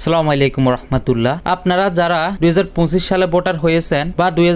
সালাম আলাইকুম রহমতুল্লাহ। আপনারা যারা দুই হাজার পঁচিশ সালে ভোটার হয়েছেন বা দুই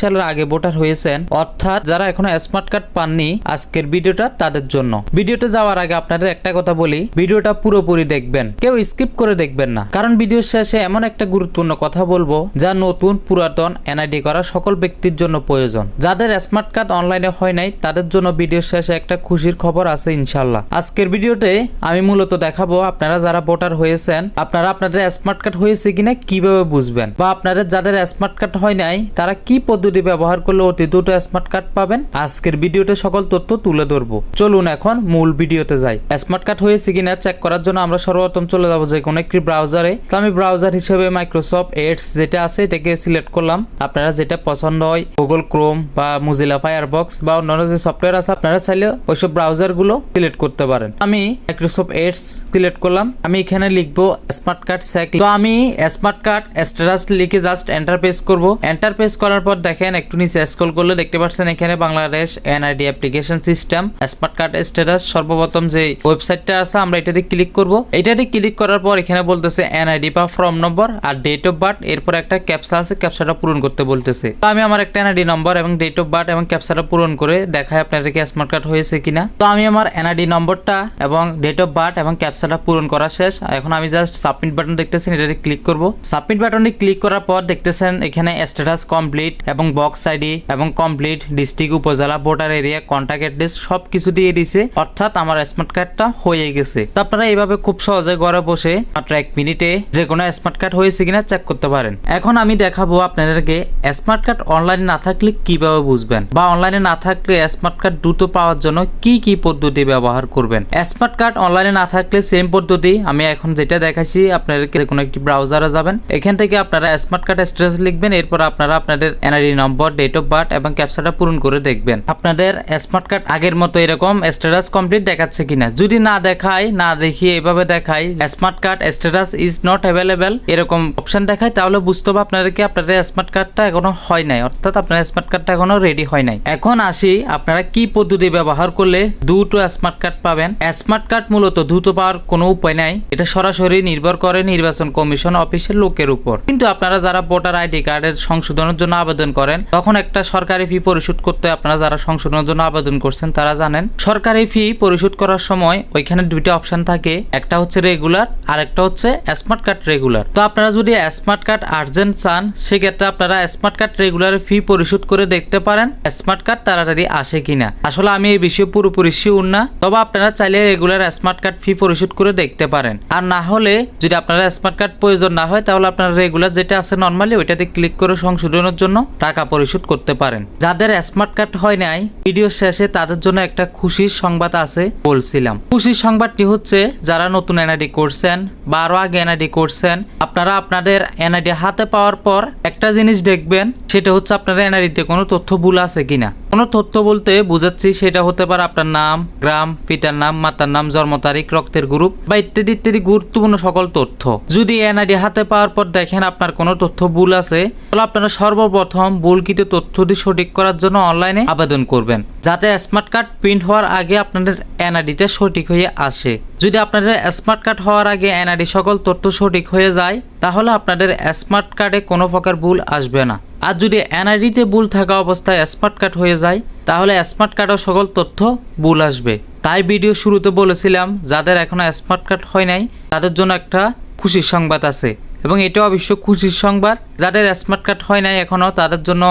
সালের আগে ভোটার হয়েছেন, অর্থাৎ যারা এখনও স্মার্ট কার্ড পাননি, আজকের ভিডিওটা তাদের জন্য। ভিডিওতে যাওয়ার আগে আপনাদের একটা কথা বলি, ভিডিওটা পুরোপুরি দেখবেন। কেউ স্কিপ করে দেখবেন না। কারণ ভিডিওর শেষে এমন একটা গুরুত্বপূর্ণ কথা বলব, যা নতুন, পুরাতন, এনআইডি করা সকল ব্যক্তির জন্য প্রয়োজন। যাদের স্মার্ট কার্ড অনলাইনে হয় নাই, তাদের জন্য ভিডিওর শেষে একটা খুশির খবর আছে ইনশাল্লাহ আজকের ভিডিওতে আমি মূলত দেখাবো, আপনারা যারা ভোটার হয়েছেন, আপনারা আপনাদের স্মার্ট কার্ড হয়েছে কিনা কীভাবে বুঝবেন? বা আপনাদের যাদের স্মার্ট কার্ড হয় নাই, তারা কি পদ্ধতি ব্যবহার করলে অতি দ্রুত স্মার্ট কার্ড পাবেন? আজকের ভিডিওতে সকল তথ্য তুলে ধরবো। চলুন এখন মূল ভিডিওতে যাই। স্মার্ট কার্ড হয়েছে কিনা চেক করার জন্য আমরা সর্বপ্রথম চলে যাব যে কোনো একটি ব্রাউজারে তো আমি ব্রাউজার হিসেবে মাইক্রোসফট এডস যেটা আছে, এটাকে সিলেক্ট করলাম। আপনারা যেটা পছন্দ হয় গুগল ক্রোম বা মুজিলা ফায়ারবক্স বা অন্যান্য যে সফটওয়্যার আছে, আপনারা চাইলে ওইসব ব্রাউজারগুলো সিলেক্ট করতে পারেন। আমি মাইক্রোসফট এডস সিলেক্ট করলাম। আমি এখানে লিখব স্মার্ট কার্ড স্যাক তো আমি স্মার্ট কার্ড স্ট্যাটাস লিখে জাস্ট এন্টার পেজ করব। এন্টার পেজ করার পর দেখেন, একটু নিচে স্ক্রল করলে দেখতে পাচ্ছেন এখানে Bangladesh N I D application system smart card status সর্বপ্রথম যে ওয়েবসাইটটা আছে, আমরা এটাতে ক্লিক করব। এটাতে ক্লিক করার পর এখানে বলতেছে এনআইডি বা ফর্ম নম্বর আর ডেট অফ বার্থ এরপর একটা ক্যাপসা আছে ক্যাপসাটা পূরণ করতে বলতেছে। তো আমি আমার একটা এনআইডি নম্বর এবং ডেট অফ বার্থ এবং ক্যাপসাটা পূরণ করে দেখায় আপনাদেরকে স্মার্ট কার্ড হয়েছে কিনা। তো আমি আমার এনআইডি নম্বরটা এবং ডেট অফ বার্থ এবং ক্যাপসাটা পূরণ করা শেষ। এখন আমি জাস্ট সাবমিট বাটন দেখতেছেন, এটাতে ক্লিক করব। সাবমিট বাটনে ক্লিক করার পর দেখতেছেন, এখানে স্ট্যাটাস কমপ্লিট এবং বক্স আইডি এবং complete district upazila voter area contact address সব কিছু দিয়ে দিছে। অর্থাৎ আমার স্মার্ট কার্ডটা হয়ে গেছে। তো আপনারা এইভাবে খুব সহজে ঘরে বসে মাত্র এক মিনিটে যে কোনো স্মার্ট কার্ড হয়েছে কিনা চেক করতে পারেন। এখন আমি দেখাবো আপনাদেরকে স্মার্ট কার্ড অনলাইনে না থাকলে কীভাবে বুঝবেন বা অনলাইনে না থাকলে স্মার্ট কার্ড দ্রুত পাওয়ার জন্য কি কি পদ্ধতি ব্যবহার করবেন। স্মার্ট কার্ড অনলাইনে না থাকলে সেম পদ্ধতি আমি এখন যেটা দেখাইছি আপনাদেরকে কোনো একটি ব্রাউজারে যাবেন। এখান থেকে আপনারা স্মার্ট কার্ড লিখবেন, এরপর আপনারা আপনাদের নম্বর ডেট অফ বার্থ এবং পূরণ করে দেখবেন। আপনাদের স্মার্ট কার্ড আগের মতো এরকম কমপ্লিট দেখাচ্ছে কিনা। যদি না দেখায়, না এভাবে দেখায় smart card is not available এরকম অপশন দেখায়, তাহলে বুঝতে হবে আপনাদেরকে আপনাদের স্মার্ট কার্ডটা এখনও হয় নাই। অর্থাৎ আপনার স্মার্ট কার্ডটা এখনও রেডি হয় নাই। এখন আসি, আপনারা কি পদ্ধতি ব্যবহার করলে দ্রুত স্মার্ট কার্ড পাবেন? স্মার্ট কার্ড মূলত দ্রুত পাওয়ার কোনো উপায় নাই। এটা সরাসরি নির্ভর করে নির্বাচন কমিশন অফিসের লোকের উপর। কিন্তু আপনারা যারা ভোটার আইডি কার্ডের সংশোধনের জন্য আবেদন করেন, তখন একটা সরকারি ফি পরিশোধ করতে আপনারা যারা সংশোধনের জন্য আবেদন করছেন, তারা জানেন, সরকারি ফি পরিশোধ করার সময় ওইখানে দুইটা অপশন থাকে। একটা হচ্ছে রেগুলার আর একটা হচ্ছে স্মার্ট কার্ড রেগুলার তো আপনারা যদি স্মার্ট কার্ড আর্জেন্ট চান, সেক্ষেত্রে আপনারা স্মার্ট কার্ড রেগুলার ফি পরিশোধ করে দেখতে পারেন স্মার্ট কার্ড তাড়াতাড়ি আসে কিনা। আসলে আমি এই বিষয়ে পুরোপুরি শিউর না, তবে আপনারা চাইলে রেগুলার স্মার্ট কার্ড ফি পরিশোধ করে দেখতে পারেন। আর না হলে যদি আপনারা স্মার্ট কার্ড প্রয়োজন না হয়, তাহলে আপনারা রেগুলার যেটা আছে নর্মালি ওইটাতে ক্লিক করে সংশোধনের জন্য টাকা পরিশোধ করতে পারেন। যাদের স্মার্ট কার্ড হয় নাই ভিডিও শেষে তাদের জন্য একটা খুশির সংবাদ আছে বলছিলাম। খুশির সংবাদটি হচ্ছে, যারা নতুন এনআইডি করছেন বারো আগে এনআইডি করছেন, আপনারা আপনাদের এনআইডি হাতে পাওয়ার পর একটা জিনিস দেখবেন, সেটা হচ্ছে আপনার এনআইডিতে কোনো তথ্য ভুল আছে কিনা। কোনো তথ্য বলতে বুঝাচ্ছি সেটা হতে পারে আপনার নাম, গ্রাম, পিতার নাম, মাতার নাম, জন্ম তারিখ, রক্তের গ্রুপ বা ইত্যাদি ইত্যাদি গুরুত্বপূর্ণ সকল তথ্য। যদি এনআইডি হাতে পাওয়ার পর দেখেন আপনার কোনো তথ্য ভুল আছে, তাহলে আপনারা সর্বপ্রথম ভুলকৃত তথ্যটি সঠিক করার জন্য অনলাইনে আবেদন করবেন। যাতে স্মার্ট কার্ড প্রিন্ট হওয়ার আগে আপনাদের এনআইডিটা সঠিক হয়ে আসে। যদি আপনাদের স্মার্ট কার্ড হওয়ার আগে এনআইডি সকল তথ্য সঠিক হয়ে যায়, তাহলে আপনাদের স্মার্ট কার্ডে কোনো প্রকার ভুল আসবে না। আর যদি এনআইডিতে ভুল থাকা অবস্থায় স্মার্ট কার্ড হয়ে যায়, তাহলে স্মার্ট কার্ডও সকল তথ্য ভুল আসবে। তাই ভিডিও শুরুতে বলেছিলাম, যাদের এখনও স্মার্ট কার্ড হয় নাই, তাদের জন্য একটা খুশির সংবাদ আছে। এবং এটাও অবশ্য খুশির সংবাদ, যাদের স্মার্ট কার্ড হয় নাই এখনও তাদের জন্য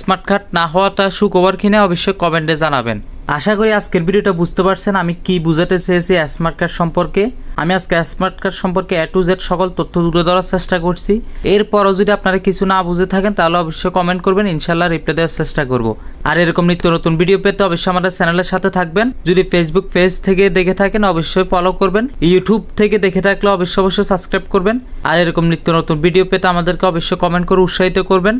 স্মার্ট কার্ড না হওয়াটা সুখবর কিনে অবশ্যই কমেন্টে জানাবেন। আশা করি আজকের ভিডিওটা বুঝতে পারছেন আমি কি বুঝাতে চেয়েছি স্মার্ট কার্ড সম্পর্কে। আমি আজকে স্মার্ট কার্ড সম্পর্কে এ টু জেড সকল তথ্য তুলে ধরার চেষ্টা করছি। এরপরও যদি আপনারা কিছু না বুঝে থাকেন, তাহলে অবশ্যই কমেন্ট করবেন ইনশাল্লাহ রিপ্লাই দেওয়ার চেষ্টা করব। আর এরকম নিত্য নতুন ভিডিও পেতে অবশ্যই আমাদের চ্যানেলের সাথে থাকবেন। যদি ফেসবুক পেজ থেকে দেখে থাকেন, অবশ্যই ফলো করবেন। ইউটিউব থেকে দেখে থাকলে অবশ্যই অবশ্যই সাবস্ক্রাইব করবেন। আর এরকম নিত্য নতুন ভিডিও পেতে আমাদেরকে অবশ্যই কমেন্ট করে উৎসাহিত করবেন।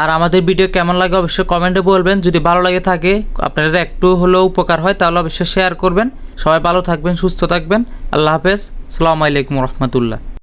আর আমাদের ভিডিও কেমন লাগে অবশ্যই কমেন্টে বলবেন। যদি ভালো লাগে থাকে, আপনাদের একটু হলেও উপকার হয়, তাহলে অবশ্যই শেয়ার করবেন। সবাই ভালো থাকবেন, সুস্থ থাকবেন। আল্লাহ হাফেজ। সালামু আলাইকুম রহমতুল্লাহ।